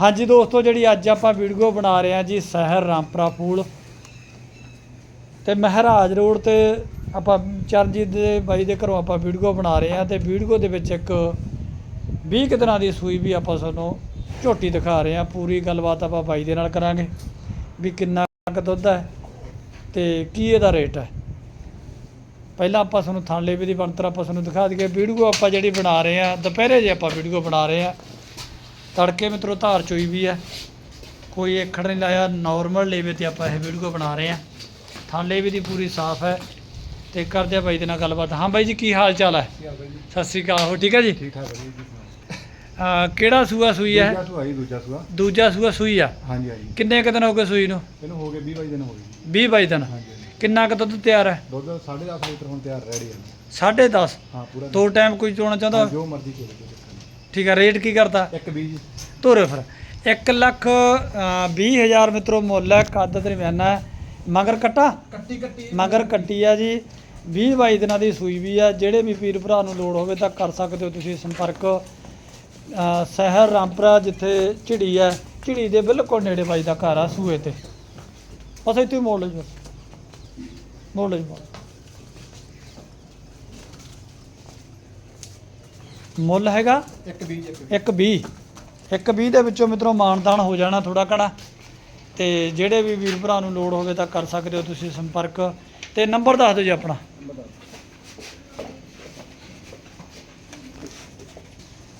ਹਾਂਜੀ ਦੋਸਤੋ, ਜਿਹੜੀ ਅੱਜ ਆਪਾਂ ਵੀਡੀਓ ਬਣਾ ਰਹੇ ਹਾਂ ਜੀ, ਸ਼ਹਿਰ ਰਾਮਪਰਾ ਫੂਲ ਤੇ ਮਹਾਰਾਜ ਰੋਡ ਤੇ ਆਪਾਂ ਚਰਨਜੀਤ ਦੇ ਬਾਈ ਦੇ ਘਰੋਂ ਆਪਾਂ ਵੀਡੀਓ ਬਣਾ ਰਹੇ ਹਾਂ ਤੇ ਵੀਡੀਓ ਦੇ ਵਿੱਚ ਇੱਕ 20 ਕੁ ਦਿਨਾਂ ਦੀ ਸੂਈ ਵੀ ਆਪਾਂ ਤੁਹਾਨੂੰ ਝੋਟੀ ਦਿਖਾ ਰਹੇ ਹਾਂ। ਪੂਰੀ ਗੱਲਬਾਤ ਆਪਾਂ ਬਾਈ ਦੇ ਨਾਲ ਕਰਾਂਗੇ ਵੀ ਕਿੰਨਾ ਕੁ ਦੁੱਧ ਹੈ ਤੇ ਕੀ ਇਹਦਾ ਰੇਟ ਹੈ। ਪਹਿਲਾਂ ਆਪਾਂ ਤੁਹਾਨੂੰ ਥਾਂਲੇ ਵੀ ਦੀ ਬਣਤਰ ਆਪਾਂ ਤੁਹਾਨੂੰ ਦਿਖਾ ਦਈਏ। ਵੀਡੀਓ ਆਪਾਂ ਜਿਹੜੀ ਬਣਾ ਰਹੇ ਹਾਂ, ਦੁਪਹਿਰੇ ਜੇ ਆਪਾਂ ਵੀਡੀਓ ਬਣਾ ਰਹੇ ਹਾਂ ਤੜਕੇ ਮਿੱਤਰੋ ਧਾਰ ਚੋਈ ਵੀ ਹੈ। ਕੋਈ ਏਖੜ ਨਹੀਂ ਲਾਇਆ ਨਾਰਮਲ ਲੇਵੇ ਤੇ ਆਪਾਂ ਇਹ ਵੀਡੀਓ ਬਣਾ ਰਹੇ ਹਾਂ। ਥਾਂਲੇ ਵੀ ਦੀ ਪੂਰੀ ਸਾਫ਼ ਹੈ ਤੇ ਕਰਦੇ ਆ ਬਾਈ ਦੇ ਨਾਲ ਗੱਲਬਾਤ। ਹਾਂ ਬਾਈ ਜੀ ਕੀ ਹਾਲ ਚਾਲ ਹੈ? ਸਤਿ ਸ੍ਰੀ ਅਕਾਲ ਹੋ ਠੀਕ ਹੈ ਜੀ? ਠੀਕ ਠਾਕ ਹੈ ਜੀ ਅਹ ਕਿਹੜਾ ਸੂਆ ਸੂਈ ਹੈ? ਦੂਜਾ ਸੂਆ ਜੀ ਦੂਜਾ ਸੂਆ। ਦੂਜਾ ਸੂਆ ਸੂਈ ਆ? ਹਾਂਜੀ ਹਾਂਜੀ। ਕਿੰਨੇ ਕੁ ਦਿਨ ਹੋ ਗਏ ਸੂਈ ਨੂੰ? ਇਹਨੂੰ ਹੋ ਗਏ 20 22 ਦਿਨ ਹੋ ਗਏ ਜੀ। 20 22 ਦਿਨ। ਹਾਂਜੀ ਕਿੰਨਾ ਕੁ ਦੁੱਧ ਤਿਆਰ ਹੈ? ਦੁੱਧ 10.5 ਲੀਟਰ ਹੁਣ ਤਿਆਰ ਰੈਡੀ ਹੈ। 10.5 ਹਾਂ ਪੂਰਾ ਦੋ ਟਾਈਮ ਕੋਈ ਚੋਣਾ ਚਾਹੁੰਦਾ? ਜੋ ਮਰਜ਼ੀ ਨਹੀਂ। ਠੀਕ ਹੈ ਰੇਟ ਕੀ ਕਰਤਾ? ਇੱਕ ਬੀਜ ਤੋਰੇ ਫਿਰ। 1 ਲੱਖ ਅਹ, ਵੀਹ ਹਜ਼ਾਰ ਮਿੱਤਰੋ ਮੁੱਲ ਹੈ ਕੱਦ ਦਰਮਿਆਨਾ ਹੈ। ਮਗਰ ਕੱਟਾ? ਕੱਟੀ ਕੱਟੀ। ਮਗਰ ਕੱਟੀ ਆ ਜੀ। 20 22 ਦਿਨਾਂ ਦੀ ਸੂਈ ਵੀ ਆ। ਜਿਹੜੇ ਵੀ ਵੀਰ ਭਰਾ ਨੂੰ ਲੋੜ ਹੋਵੇ ਤਾਂ ਕਰ ਸਕਦੇ ਹੋ ਤੁਸੀਂ ਸੰਪਰਕ। ਸ਼ਹਿਰ ਰਾਮਪੁਰਾ ਜਿੱਥੇ ਝਿੜੀ ਹੈ ਝਿੜੀ ਦੇ ਬਿਲਕੁਲ ਨੇੜੇ ਬਾਈ ਦਾ ਘਰ ਆ ਸੂਏ ਤੇ। ਬਸ ਇੱਥੇ ਮੋੜ ਲਓ ਜੀ ਮੋੜ ਲਓ ਜੀ ਮੁੱਲ ਹੈਗਾ? ਇੱਕ ਬੀਜ ਇੱਕ ਇੱਕ 20 ਇੱਕ 20 ਦੇ ਵਿੱਚੋਂ ਮਿੱਤਰੋ ਮਾਨਦਾਨ ਹੋ ਜਾਣਾ ਥੋੜਾ ਘਣਾ। ਤੇ ਜਿਹੜੇ ਵੀ ਵੀਰ ਭਰਾ ਨੂੰ ਲੋੜ ਹੋਵੇ ਤਾਂ ਕਰ ਸਕਦੇ ਹੋ ਤੁਸੀਂ ਸੰਪਰਕ। ਤੇ ਨੰਬਰ ਦੱਸ ਦਿਓ ਜੀ ਆਪਣਾ।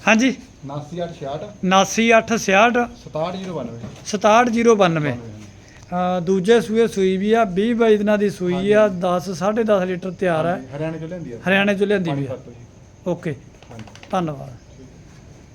ਹਾਂਜੀ। 9866 99866 67092 67092 ਅ, ਦੂਜੇ ਸੂਏ ਸੂਈ ਵੀ ਆ 20 22 ਦਿਨਾਂ ਦੀ ਸੂਈ ਆ 10 10.5 ਲੀਟਰ ਤਿਆਰ ਹੈ ਹਰਿਆਣੇ ਚੋਂ ਲੈਂਦੀ ਆ। ਹਰਿਆਣੇ ਚੋਂ ਲਿਆਂਦੀ ਵੀ ਆ। ਓਕੇ। ਧੰਨਵਾਦ।